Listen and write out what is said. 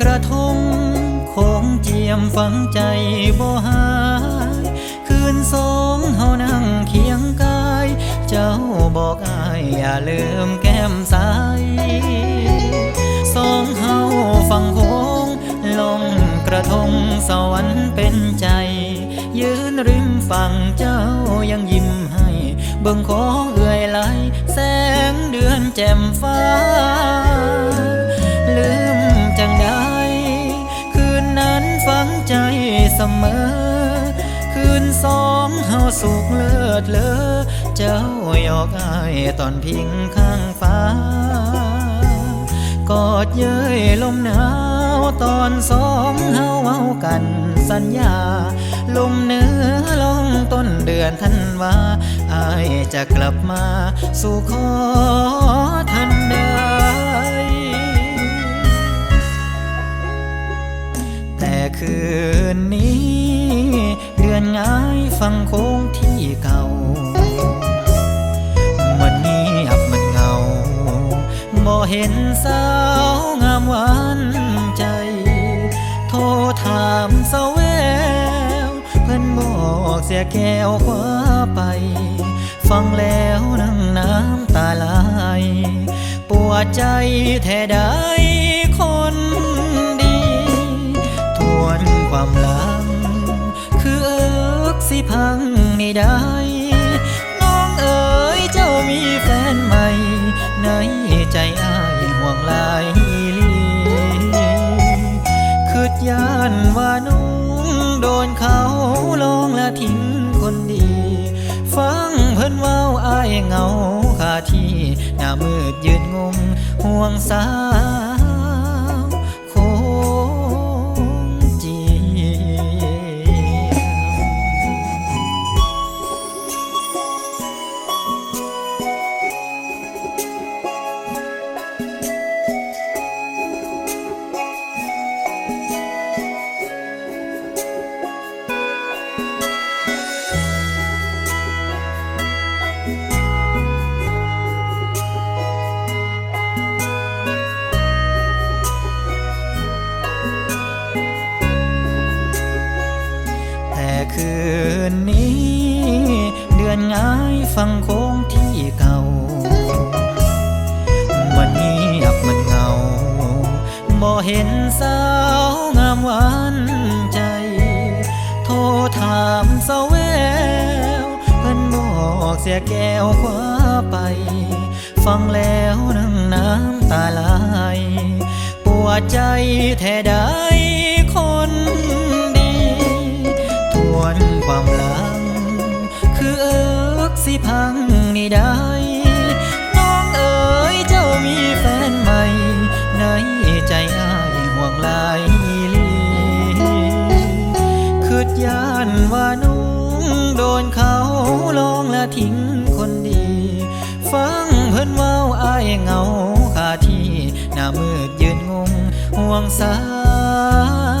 กระทงคงเจียมฝังใจบ่หาย คืนสองเฮานั่งเคียงกาย เจ้าบอกอายอย่าลืมแก้มใสสองเฮาฟังโคงลงกระทงสวรรค์เป็นใจ ยืนริมฝั่งเจ้ายังยิ้มให้เบิ่งของเอื่อยไหลแสงเดือนแจ่มฟ้า สองเฮาสุขเลิศเลอ เจ้าหยอกอายตอนพิงข้างฟ้ากอดเย้ยลมหนาวตอนสองเฮาเว้ากันสัญญา ลมเหนื้อลงต้นเดือนธันวาอายจะกลับมาสู่ขอทันใดแต่คืนนี้ ยังคงที่เก่า มันเงียบมันเงา บ่เห็นสาวงามหวานใจ โทรถามสาวแวว เพิ่อนบอกเสียแก้วคว้าไป ฟังแล้วนั่งน้ำตาไหลปวดใจแท้ได้ อ้ายห่วงลายลีคืดย่านว่าน้องโดนเขาลองและทิ้งคนดี ฟังเพิ่นเว้าอายเงาคาที่ หน้ามืดยืนงงห่วงสา คืนนี้ เดือนง่ายฟังโค้งที่เก่า มันเงียบมันเงา บ่เห็นสาวงามหวานใจ โทรถามสาวแวว เพิ่นบอกเสียแก้วคว้าไป ฟังแล้วนั่งน้ำตาไหลปวดใจแท้ได้ คือเอิกสิพังนี่ได้น้องเอ๋ยเจ้ามีแฟนใหม่ ในใจอ้ายห่วงหลายลีคืดย่านว่าน้องโดนเขาลองและทิ้งคนดี ฟังเพิ่นเว้าอายเงาคาที่ หน้ามืดยืนงงห่วงสาว